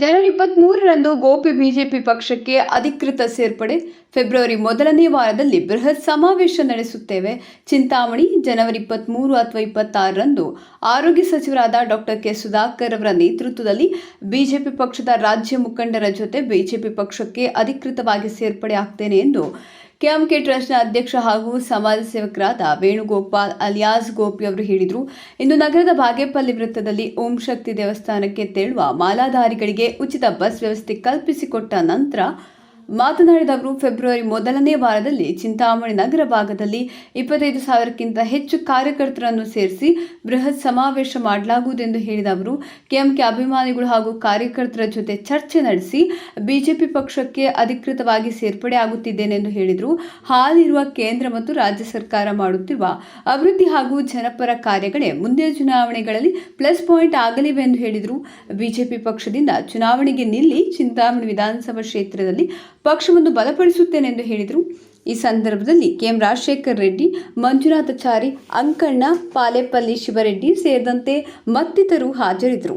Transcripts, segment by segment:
ಜನವರಿ ಇಪ್ಪತ್ತ್ಮೂರರಂದು Gopi BJP ಪಕ್ಷಕ್ಕೆ ಅಧಿಕೃತ ಸೇರ್ಪಡೆ. ಫೆಬ್ರವರಿ ಮೊದಲನೇ ವಾರದಲ್ಲಿ ಬೃಹತ್ ಸಮಾವೇಶ ನಡೆಸುತ್ತೇವೆ. ಚಿಂತಾಮಣಿ, ಜನವರಿ ಇಪ್ಪತ್ತ್ಮೂರು ಅಥವಾ ಇಪ್ಪತ್ತಾರರಂದು ಆರೋಗ್ಯ ಸಚಿವರಾದ ಡಾಕ್ಟರ್ ಕೆ ಸುಧಾಕರ್ ಅವರ ನೇತೃತ್ವದಲ್ಲಿ ಬಿಜೆಪಿ ಪಕ್ಷದ ರಾಜ್ಯ ಮುಖಂಡರ ಜೊತೆ ಬಿಜೆಪಿ ಪಕ್ಷಕ್ಕೆ ಅಧಿಕೃತವಾಗಿ ಸೇರ್ಪಡೆ ಆಗ್ತೇನೆ ಎಂದು ಕೆಎಂಕೆ ಟ್ರಸ್ಟ್ನ ಅಧ್ಯಕ್ಷ ಹಾಗೂ ಸಮಾಜ ಸೇವಕರಾದ ವೇಣುಗೋಪಾಲ್ ಅಲಿಯಾಸ್ ಗೋಪಿ ಅವರು ಹೇಳಿದರು, ಇಂದು ನಗರದ ಬಾಗೇಪಲ್ಲಿ ವೃತ್ತದಲ್ಲಿ ಓಂ ಶಕ್ತಿ ದೇವಸ್ಥಾನಕ್ಕೆ ತೆರಳುವ ಮಾಲಾಧಾರಿಗಳಿಗೆ ಉಚಿತ ಬಸ್ ವ್ಯವಸ್ಥೆ ಕಲ್ಪಿಸಿಕೊಟ್ಟ ನಂತರ ಮಾತನಾಡಿದ ಅವರು ಫೆಬ್ರವರಿ ಮೊದಲನೇ ವಾರದಲ್ಲಿ ಚಿಂತಾಮಣಿ ನಗರ ಭಾಗದಲ್ಲಿ ಇಪ್ಪತ್ತೈದು ಸಾವಿರಕ್ಕಿಂತ ಹೆಚ್ಚು ಕಾರ್ಯಕರ್ತರನ್ನು ಸೇರಿಸಿ ಬೃಹತ್ ಸಮಾವೇಶ ಮಾಡಲಾಗುವುದೆಂದು ಹೇಳಿದ ಅವರು, ಕೆಎಂಕೆ ಅಭಿಮಾನಿಗಳು ಹಾಗೂ ಕಾರ್ಯಕರ್ತರ ಜೊತೆ ಚರ್ಚೆ ನಡೆಸಿ ಬಿಜೆಪಿ ಪಕ್ಷಕ್ಕೆ ಅಧಿಕೃತವಾಗಿ ಸೇರ್ಪಡೆ ಆಗುತ್ತಿದ್ದೇನೆಂದು ಹೇಳಿದರು. ಹಾಲಿರುವ ಕೇಂದ್ರ ಮತ್ತು ರಾಜ್ಯ ಸರ್ಕಾರ ಮಾಡುತ್ತಿರುವ ಅಭಿವೃದ್ಧಿ ಹಾಗೂ ಜನಪರ ಕಾರ್ಯಗಳೇ ಮುಂದಿನ ಚುನಾವಣೆಗಳಲ್ಲಿ ಪ್ಲಸ್ ಪಾಯಿಂಟ್ ಆಗಲಿವೆ ಎಂದು ಹೇಳಿದರು. ಬಿಜೆಪಿ ಪಕ್ಷದಿಂದ ಚುನಾವಣೆಗೆ ನಿಲ್ಲಿ ಚಿಂತಾಮಣಿ ವಿಧಾನಸಭಾ ಕ್ಷೇತ್ರದಲ್ಲಿ ಪಕ್ಷವನ್ನು ಬಲಪಡಿಸುತ್ತೇನೆಂದು ಹೇಳಿದರು. ಈ ಸಂದರ್ಭದಲ್ಲಿ ಕೆಎಂ ರಾಜಶೇಖರ್ ರೆಡ್ಡಿ ಮಂಜುನಾಥಚಾರಿ ಅಂಕಣ್ಣ, ಪಾಲೆಪಲ್ಲಿ ಶಿವರೆಡ್ಡಿ ಸೇರಿದಂತೆ ಮತ್ತಿತರರು ಹಾಜರಿದ್ದರು.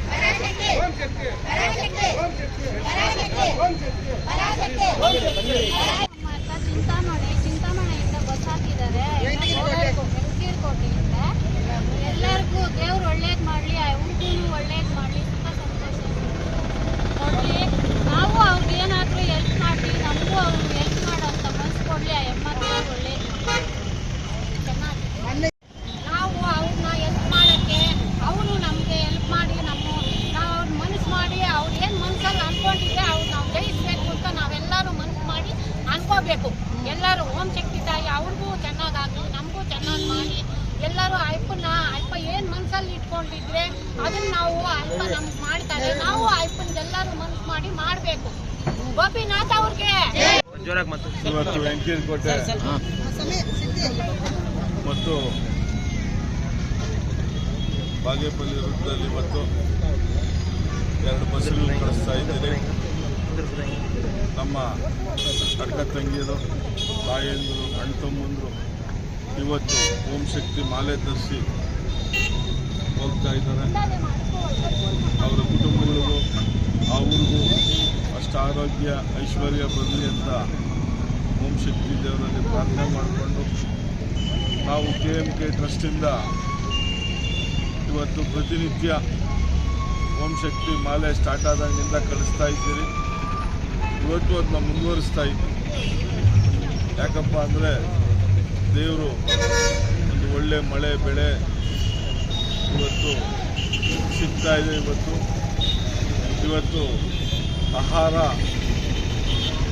ಎಲ್ಲರೂ ಅಲ್ಪ ಏನ್ ಮನಸ್ಸಲ್ಲಿ ಇಟ್ಕೊಂಡಿದ್ರೆ ಅದನ್ನ ನಾವು ಅಲ್ಪ ನಮ್ಗೆ ಮಾಡ್ತಾರೆ. ನಾವು ಅಯ್ಯಪ್ಪನಿಗೆಲ್ಲರೂ ಮನಸ್ಸು ಮಾಡಿ ಮಾಡಬೇಕು. ಗೋಪಿನಾಥ್ ಅವ್ರಿಗೆ. ಮತ್ತು ಇವತ್ತು ಮತ್ತು ಬಾಗೇಪಲ್ಲಿ ವೃತ್ತದಲ್ಲಿ ಇವತ್ತು ಎರಡು ಬಸ್ಸುಗಳು ಕಳಿಸ್ತಾ ಇದ್ದೀರಿ. ನಮ್ಮ ಅಕ್ಕ ತಂಗಿಯರು ತಾಯಂದಿರು ಅಣ್ಣ ತಮ್ಮಂದರು ಇವತ್ತು ಓಂ ಶಕ್ತಿ ಮಾಲೆ ಧರಿಸಿ ಹೋಗ್ತಾ ಇದ್ದಾರೆ. ಅವರ ಕುಟುಂಬಗಳಿಗೂ ಅವ್ರಿಗೂ ಅಷ್ಟು ಆರೋಗ್ಯ, ಐಶ್ವರ್ಯ ಬರಲಿ ಅಂತ ಓಂ ಶಕ್ತಿ ದೇವರಲ್ಲಿ ಪ್ರಾರ್ಥನೆ ಮಾಡಿಕೊಂಡು ನಾವು ಕೆ ಎಂ ಕೆ ಟ್ರಸ್ಟಿಂದ ಇವತ್ತು ಪ್ರತಿನಿತ್ಯ ಓಂ ಶಕ್ತಿ ಮಾಲೆ ಸ್ಟಾರ್ಟ್ ಆದಾಗಿನಿಂದ ಕಳಿಸ್ತಾ ಇದ್ದೀರಿ. ಇವತ್ತು ಅದನ್ನ ಮುಂದುವರಿಸ್ತಾ ಇದ್ದೀವಿ. ಯಾಕಪ್ಪ ಅಂದರೆ ದೇವರು ಒಂದು ಒಳ್ಳೆ ಮಳೆ, ಬೆಳೆ ಇವತ್ತು ಸಿಗ್ತಾ ಇದೆ ಇವತ್ತು. ಇವತ್ತು ಆಹಾರ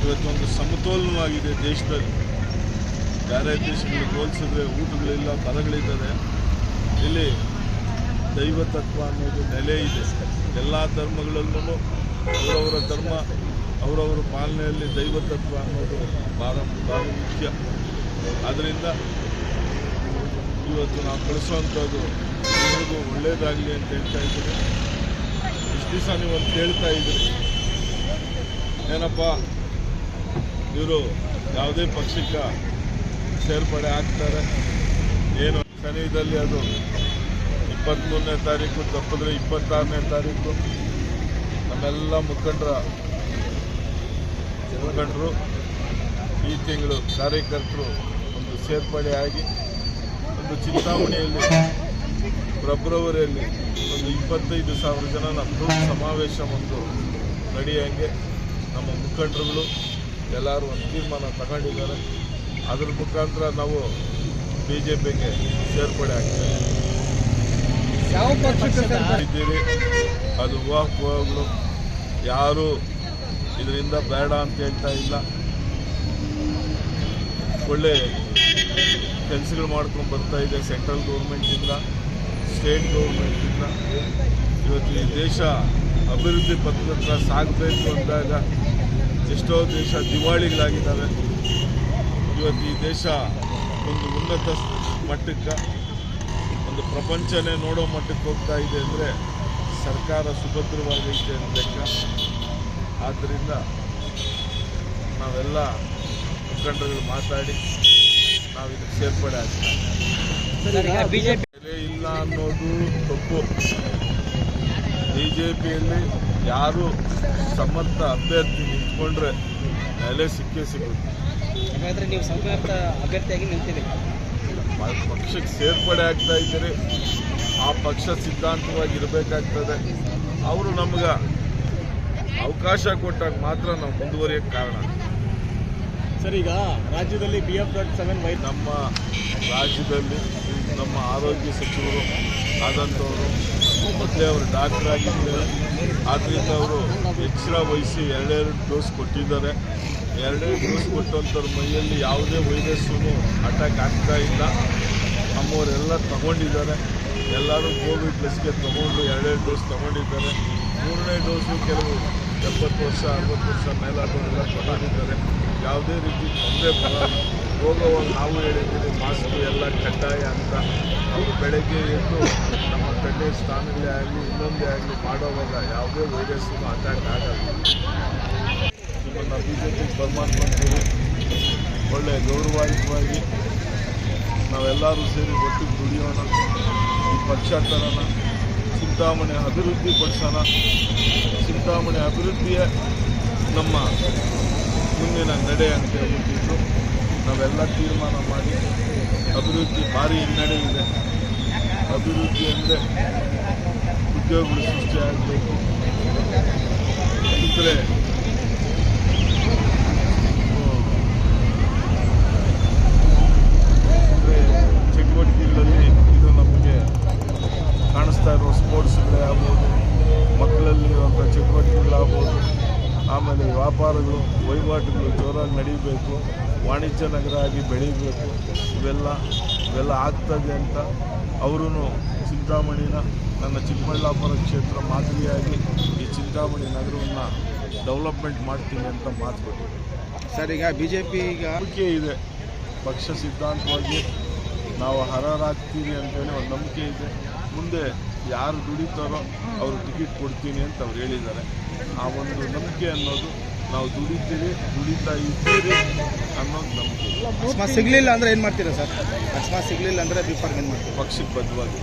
ಇವತ್ತೊಂದು ಸಮತೋಲನವಾಗಿದೆ ದೇಶದಲ್ಲಿ. ಬೇರೆ ದೇಶಗಳಿಗೆ ಹೋಲಿಸಿದ್ರೆ ಊಟಗಳಿಲ್ಲ ಬರಗಳಿದ್ದಾರೆ ಇಲ್ಲಿ ದೈವ ತತ್ವ ಅನ್ನೋದು ನೆಲೆ ಇದೆ. ಎಲ್ಲ ಧರ್ಮಗಳಲ್ಲೂ ಅವರವರ ಧರ್ಮ, ಅವರವರ ಪಾಲನೆಯಲ್ಲಿ ದೈವ ತತ್ವ ಅನ್ನೋದು ಭಾಳ ಭಾಳ ಮುಖ್ಯ. ಆದ್ದರಿಂದ ಇವತ್ತು ನಾವು ಕಳಿಸುವಂಥದ್ದು ಎಲ್ರಿಗೂ ಒಳ್ಳೆಯದಾಗಲಿ ಅಂತ ಹೇಳ್ತಾ ಇದ್ದೀನಿ. ಇಷ್ಟು ದಿವಸ ನೀವು ಅಂತ ಕೇಳ್ತಾ ಇದ್ದೀರಿ ಏನಪ್ಪ? ಇವರು ಯಾವುದೇ ಪಕ್ಷಕ್ಕೆ ಸೇರ್ಪಡೆ ಆಗ್ತಾರೆ. ಏನು ಸನಿಹದಲ್ಲಿ ಅದು ಇಪ್ಪತ್ತ್ಮೂರನೇ ತಾರೀಕು, ತಪ್ಪಿದ್ರೆ ಇಪ್ಪತ್ತಾರನೇ ತಾರೀಕು. ನಮ್ಮೆಲ್ಲ ಮುಖಂಡರ, ಮುಖಂಡರು. ಈ ತಿಂಗಳು ಕಾರ್ಯಕರ್ತರು ಒಂದು ಸೇರ್ಪಡೆ ಆಗಿ ಒಂದು ಚಿಂತಾಮಣಿಯಲ್ಲಿ ಫೆಬ್ರವರಿಯಲ್ಲಿ ಒಂದು ಇಪ್ಪತ್ತೈದು ಸಾವಿರ ಜನ ನಮ್ಮ ಸಮಾವೇಶ ಒಂದು ನಡೆಯಂಗೆ ನಮ್ಮ ಮುಖಂಡರುಗಳು ಎಲ್ಲರೂ ಒಂದು ತೀರ್ಮಾನ ತಗೊಂಡಿದ್ದಾರೆ. ಅದ್ರ ಮುಖಾಂತರ ನಾವು ಬಿ ಜೆ ಪಿಗೆ ಸೇರ್ಪಡೆ? ಆಗ್ತೇವೆ ಇದ್ದೀರಿ. ಅದು ಊಹಾಪೋಹಗಳು ಯಾರು ಇದರಿಂದ ಬೇಡ ಅಂತ ಹೇಳ್ತಾ ಇಲ್ಲ. ಒಳ್ಳೆ ಕೆಲಸಗಳು ಮಾಡ್ಕೊಂಡು ಬರ್ತಾ ಇದೆ ಸೆಂಟ್ರಲ್ ಗೌರ್ಮೆಂಟಿಂದ, ಸ್ಟೇಟ್ ಗೌರ್ಮೆಂಟಿಂದ. ಇವತ್ತು ಈ ದೇಶ ಅಭಿವೃದ್ಧಿ ಪತ್ರ ಸಾಗಬೇಕು ಅಂದಾಗ ಎಷ್ಟೋ ದೇಶ ದಿವಾಳಿಗಳಾಗಿದ್ದಾವೆ. ಇವತ್ತು ಈ ದೇಶ ಒಂದು ಉನ್ನತ ಮಟ್ಟಕ್ಕೆ, ಒಂದು ಪ್ರಪಂಚನೇ ನೋಡೋ ಮಟ್ಟಕ್ಕೆ ಹೋಗ್ತಾ ಇದೆ ಅಂದರೆ ಸರ್ಕಾರ ಸುಭದ್ರವಾಗೈತೆ ಅಂತ ಆದ್ದರಿಂದ ನಾವೆಲ್ಲ ಮುಖಂಡರುಗಳು ಮಾತಾಡಿ ನಾವು ಇದಕ್ಕೆ ಸೇರ್ಪಡೆ ಆಗ್ತೀವಿ. ಬಿಜೆಪಿ ಇಲ್ಲ ಅನ್ನೋದು ತಪ್ಪು. ಬಿಜೆಪಿಯಲ್ಲಿ ಯಾರು ಸಮರ್ಥ ಅಭ್ಯರ್ಥಿ ನಿಂತ್ಕೊಂಡ್ರೆ ನೆಲೆ ಸಿಕ್ಕೇ ಸಿಗುತ್ತೆ. ಹಾಗಾದ್ರೆ ನೀವು ಸಮರ್ಥ ಅಭ್ಯರ್ಥಿಯಾಗಿ ಪಕ್ಷಕ್ಕೆ ಸೇರ್ಪಡೆ ಆಗ್ತಾ ಇದ್ದೀರಿ. ಆ ಪಕ್ಷ ಸಿದ್ಧಾಂತವಾಗಿ ಇರಬೇಕಾಗ್ತದೆ ಅವರು ನಮ್ಗೆ ಅವಕಾಶ ಕೊಟ್ಟಾಗ ಮಾತ್ರ ನಾವು ಮುಂದುವರಿಯೋಕ್ಕೆ ಕಾರಣ ಸರ್, ಈಗ ರಾಜ್ಯದಲ್ಲಿ B F dot seven Y ನಮ್ಮ ರಾಜ್ಯದಲ್ಲಿ ನಮ್ಮ ಆರೋಗ್ಯ ಸಚಿವರು ಆದಂಥವರು ಮತ್ತೆ ಅವರು ಡಾಕ್ಟರ್ ಆಗಿದ್ದಾರೆ. ಆದ್ದರಿಂದ ಅವರು ಎಚ್ಚರ ವಹಿಸಿ ಎರಡೆರಡು ಡೋಸ್ ಕೊಟ್ಟಿದ್ದಾರೆ. ಎರಡೆರಡು ಡೋಸ್ ಕೊಟ್ಟಂಥವ್ರ ಮೈಯಲ್ಲಿ ಯಾವುದೇ ವೈರಸ್ಸು ಅಟ್ಯಾಕ್ ಆಗ್ತಾ ಇಲ್ಲ. ನಮ್ಮವರೆಲ್ಲ ತಗೊಂಡಿದ್ದಾರೆ. ಎಲ್ಲರೂ ಕೋವಿಡ್ ಲಸಿಕೆ ತಗೊಂಡು ಎರಡೆರಡು ಡೋಸ್ ತಗೊಂಡಿದ್ದಾರೆ. ಮೂರನೇ ಡೋಸು ಕೆಲವು ಎಪ್ಪತ್ತು ವರ್ಷ, ಅರವತ್ತು ವರ್ಷ ಮೇಲಾದವರೆಲ್ಲ ತಗೊಂಡಿದ್ದಾರೆ. ಯಾವುದೇ ರೀತಿ ತೊಂದರೆ ಹೋಗುವಾಗ ನಾವು ಹೇಳಿದ್ದೀವಿ ಮಾಸ್ಕ್ ಎಲ್ಲ ಕಡ್ಡಾಯ ಅಂತ. ಅವರು ಬೆಳಗ್ಗೆ ಎದ್ದು ನಮ್ಮ ಕಣ್ಣೆ ಸ್ನಾನಗಳೇ ಆಗಲಿ, ಇನ್ನೊಂದೇ ಆಗಲಿ ಮಾಡೋವಾಗ ಯಾವುದೇ ವೈರಸ್ಸು ಅಟ್ಯಾಕ್ ಆಗಲ್ಲ. ನಿಮ್ಮನ್ನು ಬಿ ಜೆ ಪಿ ಪರಮಾತ್ಮಂತೀವಿ ಒಳ್ಳೆಯ ಗೌರವಯುತವಾಗಿ ನಾವೆಲ್ಲರೂ ಸೇರಿ ಒಟ್ಟಿಗೆ ದುಡಿಯೋಣ. ಈ ಪಕ್ಷ ತರೋಣ. ಚಿಂತಾಮಣಿ ಅಭಿವೃದ್ಧಿ ಪಡಿಸೋಣ. ಚಿಂತಾಮಣಿ ಅಭಿವೃದ್ಧಿಯೇ ನಮ್ಮ ಮುಂದಿನ ನಡೆ ಅಂತ ಹೇಳ್ಬಿಟ್ಟಿದ್ರು. ನಾವೆಲ್ಲ ತೀರ್ಮಾನ ಮಾಡಿ ಅಭಿವೃದ್ಧಿ ಭಾರಿ ಹಿನ್ನಡೆ ಇದೆ. ಅಭಿವೃದ್ಧಿ ಅಂದರೆ ಉದ್ಯೋಗಗಳು ಸೃಷ್ಟಿಯಾಗಬೇಕು ಅಂದರೆ ಅಂದರೆ ವ್ಯಾಪಾರಗಳು ವಹಿವಾಟುಗಳು ಜೋರಾಗಿ ನಡೀಬೇಕು ವಾಣಿಜ್ಯ ನಗರ ಆಗಿ ಬೆಳೀಬೇಕು ಇವೆಲ್ಲ ಇವೆಲ್ಲ ಆಗ್ತದೆ ಅಂತ ಅವರೂ ಚಿಂತಾಮಣಿನ ನನ್ನ ಚಿಕ್ಕಬಳ್ಳಾಪುರ ಕ್ಷೇತ್ರ ಮಾದರಿಯಾಗಿ ಈ ಚಿಂತಾಮಣಿ ನಗರವನ್ನು ಡೆವಲಪ್ಮೆಂಟ್ ಮಾಡ್ತೀನಿ ಅಂತ ಮಾತು ಕೊಟ್ಟಿದ್ದಾರೆ. ಸರ್ ಈಗ ಪಿ ಈಗ ನಂಬಿಕೆ ಇದೆ. ಪಕ್ಷ ಸಿದ್ಧಾಂತವಾಗಿ ನಾವು ಹರರಾಗ್ತೀವಿ ಅಂತೇಳಿ ಒಂದು ನಂಬಿಕೆ ಇದೆ. ಮುಂದೆ ಯಾರು ದುಡಿತಾರೋ ಅವರು ಟಿಕೆಟ್ ಕೊಡ್ತೀನಿ ಅಂತ ಅವ್ರು ಹೇಳಿದ್ದಾರೆ. ಆ ಒಂದು ನಂಬಿಕೆ ಅನ್ನೋದು ನಾವು ದುಡಿತೀವಿ ದುಡಿತಾ ಇದ್ದೀವಿ ಅನ್ನೋದು ನಮ್ಗೆ. ಅಕಸ್ಮಾತ್ ಸಿಗ್ಲಿಲ್ಲ ಅಂದ್ರೆ ಏನ್ ಮಾಡ್ತೀರಾ ಸರ್? ಅಕಸ್ಮಾತ್ ಸಿಗ್ಲಿಲ್ಲ ಅಂದ್ರೆ ಬಿಫರ್ ಏನು ಮಾಡ್ತೀರಾ? ಪಕ್ಷಕ್ಕೆ ಬದ್ಧವಾಗಿ